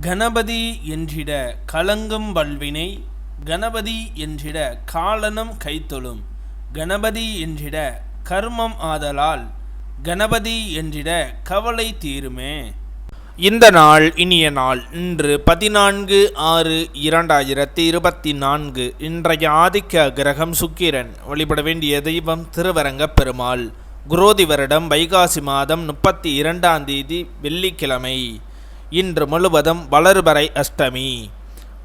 கணபதி என்றிட கலங்கும் வல்வினை கணபதி என்றிட காலனும் கைத்தொழும் கணபதி என்றிட கர்மம் ஆதலால் கணபதி என்றிட கவலை தீருமே. இந்த நாள் இனிய நாள் இன்று பதினான்கு ஆறு இரண்டாயிரத்தி இருபத்தி நான்கு இன்றைய ஆதிக்க கிரகம் சுக்கிரன் வழிபட வேண்டிய தெய்வம் திருவரங்கப் பெருமாள் குரோதி வருடம் வைகாசி மாதம் முப்பத்தி இரண்டாம் தேதி வெள்ளிக்கிழமை. இன்று முழுவதும் வளர்பறை அஷ்டமி.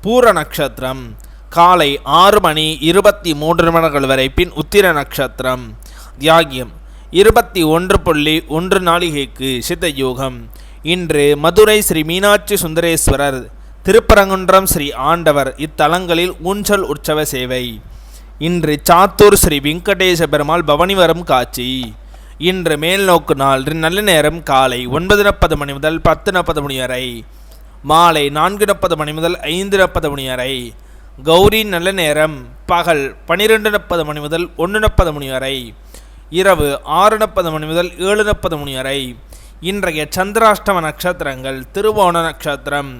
பூர நட்சத்திரம். காலை ஆறு மணி இருபத்தி மூன்று மணிகள் வரை பின் உத்திர நட்சத்திரம். தியாகியம். இருபத்தி ஒன்று புள்ளி ஒன்று நாளிகைக்கு சித்த யோகம் இன்று மதுரை ஸ்ரீ மீனாட்சி சுந்தரேஸ்வரர் திருப்பரங்குன்றம் ஸ்ரீ ஆண்டவர் இத்தலங்களில் ஊஞ்சல் உற்சவ சேவை. இன்று சாத்தூர் ஸ்ரீ வெங்கடேச பெருமாள் பவனி வரும் காட்சி. இன்று மேல் நோக்கு நாள். நல்ல நேரம் காலை ஒன்பது நாற்பது மணி முதல் பத்து நாற்பது மணி வரை. மாலை நான்கு நாற்பது மணி முதல் ஐந்து நாற்பது மணி வரை. கௌரி நல்ல நேரம் பகல் பனிரெண்டு நாற்பது மணி முதல் ஒன்று நாற்பது மணி வரை. இரவு ஆறு நாற்பது மணி முதல் ஏழு நாற்பது மணி வரை. இன்றைய சந்திராஷ்டம நட்சத்திரங்கள் திருவோண நட்சத்திரம்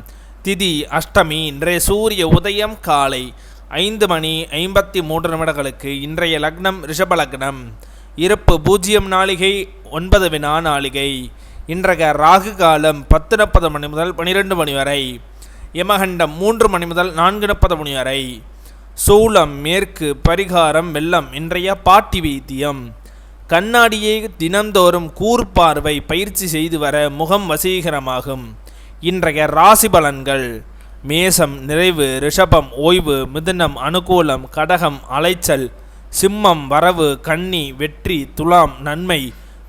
திதி அஷ்டமி இன்றைய சூரிய உதயம் காலை ஐந்து மணி ஐம்பத்தி மூன்று நிமிடங்களுக்கு இன்றைய லக்னம் ரிஷப லக்னம். இருப்பு பூஜ்ஜியம் நாளிகை ஒன்பது வினா நாளிகை. இன்றைய ராகு காலம் பத்து நாற்பது மணி முதல் பனிரெண்டு மணி வரை. யமகண்டம் மூன்று மணி முதல் நான்கு நாற்பது மணி வரை. சூளம் மேற்கு பரிகாரம் வெள்ளம் இன்றைய பாட்டி வைத்தியம். கண்ணாடியை தினந்தோறும் கூர்பார்வை பயிற்சி செய்து வர முகம் வசீகரமாகும். இன்றைய ராசி பலன்கள். மேசம் நிறைவு ரிஷபம் ஓய்வு மிதுனம் அனுகூலம் கடகம் அலைச்சல் சிம்மம் வரவு கன்னி வெற்றி துலாம் நன்மை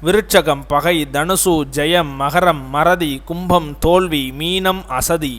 விருட்சகம் பகை தனுசு ஜெயம் மகரம் மறதி கும்பம் தோல்வி மீனம் அசதி.